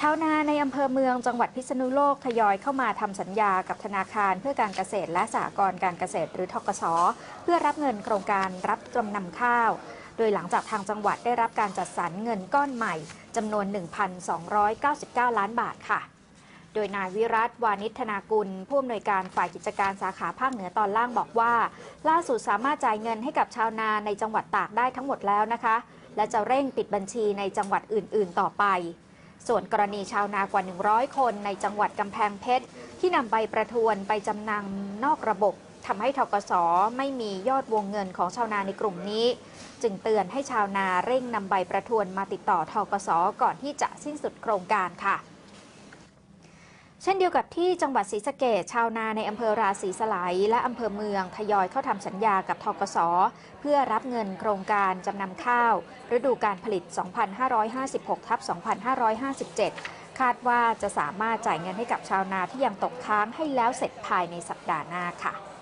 ชาวนาในอำเภอเมืองจังหวัดพิษณุโลกทยอยเข้ามาทำสัญญากับธนาคารเพื่อการเกษตรและสหกรณ์การเกษตรหรือทกสเพื่อรับเงินโครงการรับจำนำข้าว โดยหลังจากทางจังหวัดได้รับการจัดสรรเงินก้อนใหม่จำนวน 1,299 ล้านบาทค่ะ โดยนายวิรัตวานิธนากุล ผู้อำนวยการฝ่ายกิจการสาขาภาคเหนือตอนล่างบอกว่า ล่าสุดสามารถจ่ายเงินให้กับชาวนาในจังหวัดตากได้ทั้งหมดแล้วนะคะ และจะเร่งปิดบัญชีในจังหวัดอื่น ๆ ต่อไป ส่วนกรณีชาวนากว่า 100 คนในจังหวัดกำแพงเพชร ที่นำใบประทวนไปจำนำนอกระบบทำให้ทกสไม่มียอดวงเงินของชาวนาในกลุ่มนี้ จึงเตือนให้ชาวนาเร่งนำใบประทวนมาติดต่อทกสก่อนที่จะสิ้นสุดโครงการค่ะ ช่นเดียวกับที่จังหวัดศรีสะเกษชาวนาในอำเภอราศีสไลยและอำเภอเมืองทยอยเข้าทำสัญญากับทกส เพื่อรับเงินโครงการจำนำข้าว ฤดูการผลิต 2556ทับ2557 คาดว่าจะสามารถจ่ายเงินให้กับชาวนาที่ยังตกค้างให้แล้วเสร็จภายในสัปดาห์หน้าค่ะ